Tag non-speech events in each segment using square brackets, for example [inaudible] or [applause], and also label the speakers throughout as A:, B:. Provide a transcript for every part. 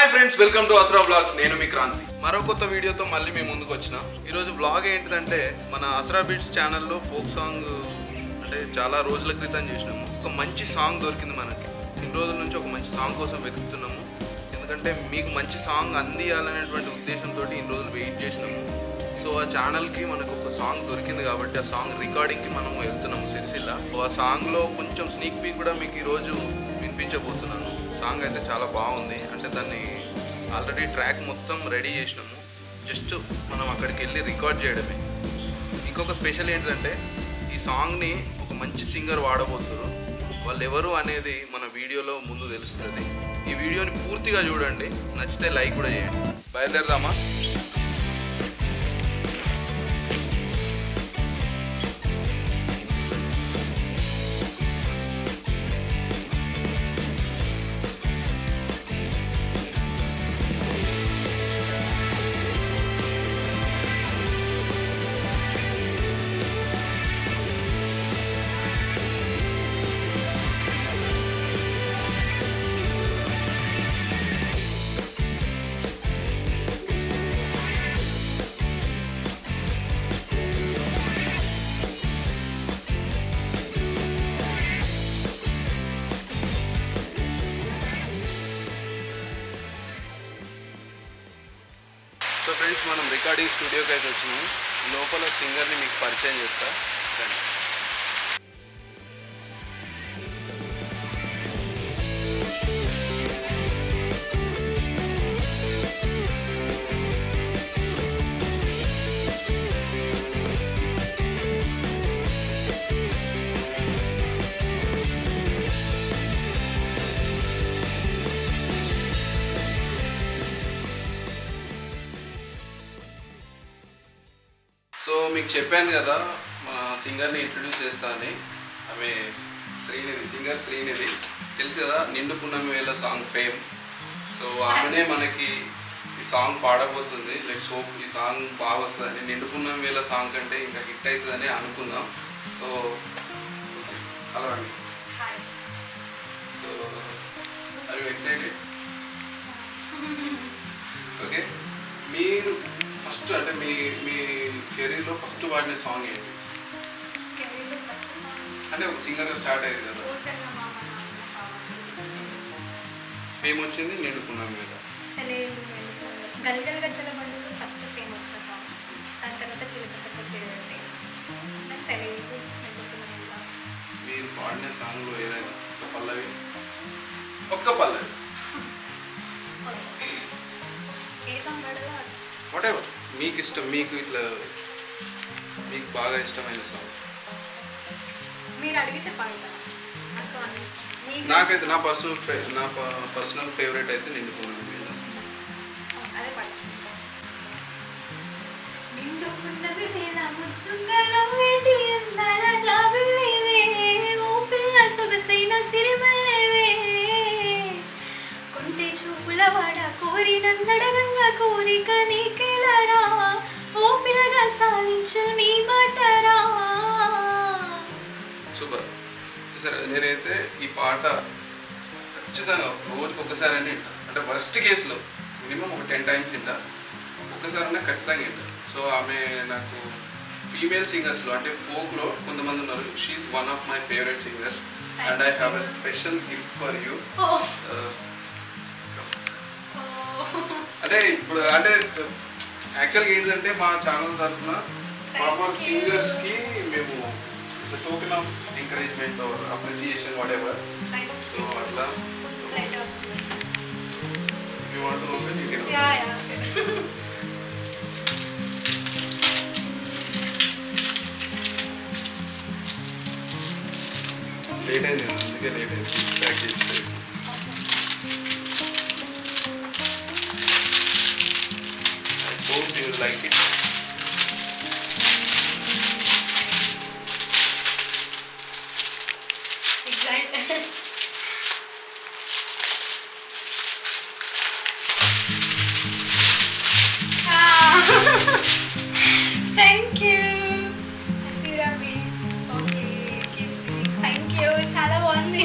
A: Hi friends welcome to Asara vlogs నేను మీ క్రాంతి. మరో కొత్త వీడియోతో మళ్ళీ మేము ముందుకు వచ్చిన. ఈరోజు బ్లాగ్ ఏంటిదంటే మన అసరా బీట్స్ ఛానల్లో ఫోక్ సాంగ్ అంటే చాలా రోజుల క్రితం చేసినాము. ఒక మంచి సాంగ్ దొరికింది మనకి. ఇన్ని రోజుల నుంచి ఒక మంచి సాంగ్ కోసం వెతుకుతున్నాము. ఎందుకంటే మీకు మంచి సాంగ్ అందియాలనేటువంటి ఉద్దేశంతో ఇన్ని రోజులు వెయిట్ చేసినాము. సో ఆ ఛానల్కి మనకు ఒక సాంగ్ దొరికింది కాబట్టి ఆ సాంగ్ రికార్డింగ్కి మనం వెళ్తున్నాము సిరిసిల్ల. ఆ సాంగ్లో కొంచెం స్నీక్ పీక్ కూడా మీకు ఈరోజు వినిపించబోతున్నాను సాంగ్ అయితే చాలా బాగుంది. అంటే దాన్ని ఆల్రెడీ ట్రాక్ మొత్తం రెడీ చేసినాము. జస్ట్ మనం అక్కడికి వెళ్ళి రికార్డ్ చేయడమే. ఇంకొక స్పెషల్ ఏంటంటే ఈ సాంగ్ని ఒక మంచి సింగర్ వాడబోతున్నారు. వాళ్ళు ఎవరు అనేది మన వీడియోలో ముందు తెలుస్తుంది. ఈ వీడియోని పూర్తిగా చూడండి. నచ్చితే లైక్ కూడా చేయండి. బయలుదేరదామా? మనం రికార్డింగ్ స్టూడియోకి అయితే వచ్చినాము లోపల సింగర్ని మీకు పరిచయం చేస్తా రండి. మీకు చెప్పాను కదా మన సింగర్ని ఇంట్రడ్యూస్ చేస్తా అని. ఆమె శ్రీనిధి సింగర్ శ్రీనిధి. తెలుసు కదా నిండు పున్నమి వేళ సాంగ్ ఫేమ్ సో ఆమెనే మనకి ఈ సాంగ్ పాడబోతుంది. లెట్స్ హోప్ ఈ సాంగ్ బాగా వస్తుందని నిండు పున్నమి వేళ సాంగ్ కంటే ఇంకా హిట్ అవుతుందని అనుకుందాం. సో హలో అండి so are you excited okay మీరు ఫస్ట్ అంటే మీ మీ కెరీర్లో ఫస్ట్ పాడిన సాంగ్ ఏంటి?
B: కెరీర్లో ఫస్ట్ సాంగ్?
A: అంటే ఒక సింగర్గా స్టార్ట్ అయ్యింది కదా. ఫేమ్ వచ్చింది నిండుకున్నాం మీద.
B: గల్గల్ గజ్జల బండులు ఫస్ట్ ఫేమ్ వచ్చిన సాంగ్. దాని తర్వాత చిలుక పచ్చ చేయండి
A: మీరు పాడిన సాంగ్లో ఏదైనా ఒక పల్లవి? ఒక్క పల్లవి. [laughs]
B: ఏ సాంగ్ పాడాలో?
A: వాట్ ఎవర్ మీకు ఇష్టం మీకు ఇట్లా మీకు బాగా ఇష్టమైన సాంగ్
B: మీరు అడిగితే పాడతాను నాకు
A: నాకైతే నా పర్సనల్ నా పర్సనల్ ఫేవరెట్ అయితే నిండుకున్నాం మీద
B: అదే పాడు. నిండుకున్నవి వేల ముద్దుంగలో వేటి అందాల జాబిల్లివే ఓ పిల్ల సొగసైన సిరిమల్లెవే? కొంటే చూపుల వాడ కోరి నన్నడగంగా కోరిక పిల్లగా మాటరా.
A: సూపర్. సరే నేనైతే ఈ పాట ఖచ్చితంగా రోజుకి ఒక్కసారి అని వింటా. అంటే వర్స్ట్ కేసులో మినిమం ఒక టెన్ టైమ్స్ వింటా. ఒక్కసారైనా ఖచ్చితంగా వింటా. సో ఆమె నాకు ఫీమేల్ సింగర్స్లో అంటే ఫోక్లో కొంతమంది ఉన్నారు. She one of my favourite singers and I have a special gift for you అంటే ఇప్పుడు అంటే యాక్చువల్గా ఏంటంటే మా ఛానల్ తరఫున ప్రాపర్
B: Thank you.
A: సింగర్స్కి మేము token of encouragement or appreciation whatever so అట్లా you want open you can
B: yeah yeah
A: late అయింది కదా, అందుకే లేట్ అయింది
B: Excited. [laughs] Thank you. Asira beats. Okay, keep singing. Thank you. చాలా బాగుంది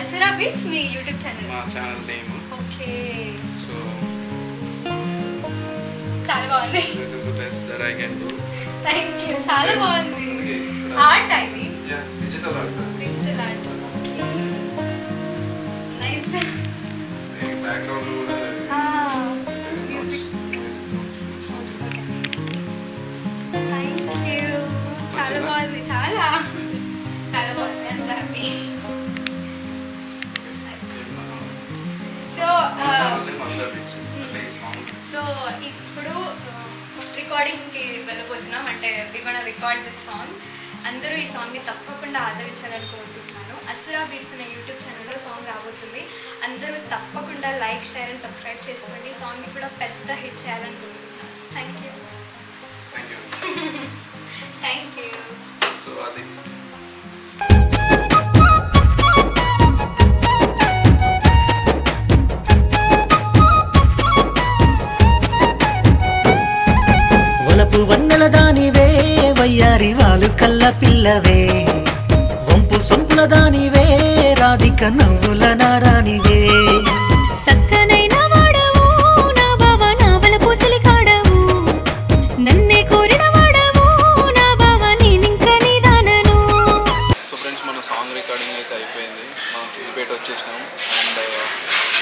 B: అసరా బిట్స్ మీ యూట్యూబ్ ఛానల్
A: మా ఛానల్ నేమ్
B: ఓకే
A: సో
B: చాలా బాగుంది
A: this is the best that I can do
B: thank you చాలా బాగుంది ఆర్ట్ ఇది
A: digital art
B: digital art nice
A: background కూడా
B: మ్యూజిక్ థ్యాంక్ యూ చాలా? బాగుంది చాలా చాలా బాగుంది హ్యాపీ సో సో ఇప్పుడు రికార్డింగ్కి వెళ్ళబోతున్నాం. అంటే we gonna record this song అందరూ ఈ సాంగ్ని తప్పకుండా ఆదరించాలని కోరుకుంటున్నాను అసురా బీట్స్ అనే యూట్యూబ్ ఛానల్లో సాంగ్ రాబోతుంది. అందరూ తప్పకుండా లైక్ షేర్ అండ్ సబ్స్క్రైబ్ చేసుకోండి. ఈ సాంగ్ని కూడా పెద్ద హిట్ చేయాలని కోరుకుంటున్నాను thank you
A: thank you so అది
C: పిల్లవే వంపు సొంపుల దానివే రాధిక నవ్వుల నారానివే.
D: సక్కనైన వాడవు నా బావ నావల పూసలి కాడవు. నన్నే కోరిన వాడవు నా బావ నేనింక నీదానను.
A: సో ఫ్రెండ్స్ మన సాంగ్ రికార్డింగ్ అయితే అయిపోయింది. మనం సిద్దిపేట వచ్చేసినాం. అండ్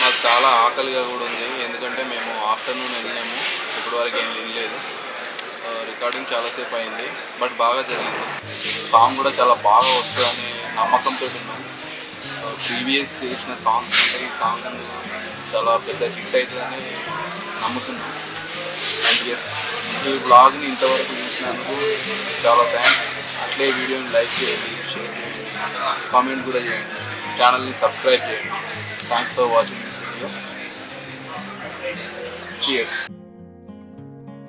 A: మాకు చాలా ఆకలిగా కూడా ఉంది. ఎందుకంటే మేము ఆఫ్టర్నూన్ వెళ్ళినాము. ఇప్పటి వరకు ఏం తినలేదు. రికార్డింగ్ చాలాసేపు అయింది బట్ బాగా జరిగింది. సాంగ్ కూడా చాలా బాగా వస్తుందని నమ్మకంతో ఉన్నాం ప్రీవియస్ చేసిన సాంగ్స్ కంటే ఈ సాంగ్ చాలా పెద్ద హిట్ అవుతుందని నమ్ముతున్నాం ఎస్ ఈ బ్లాగ్ని ఇంతవరకు చూసినందుకు చాలా థ్యాంక్స్ అట్లే వీడియోని లైక్ చేయండి షేర్ చేయండి కామెంట్ కూడా చేయండి ఛానల్ని సబ్స్క్రైబ్ చేయండి. Thanks for watching this video cheers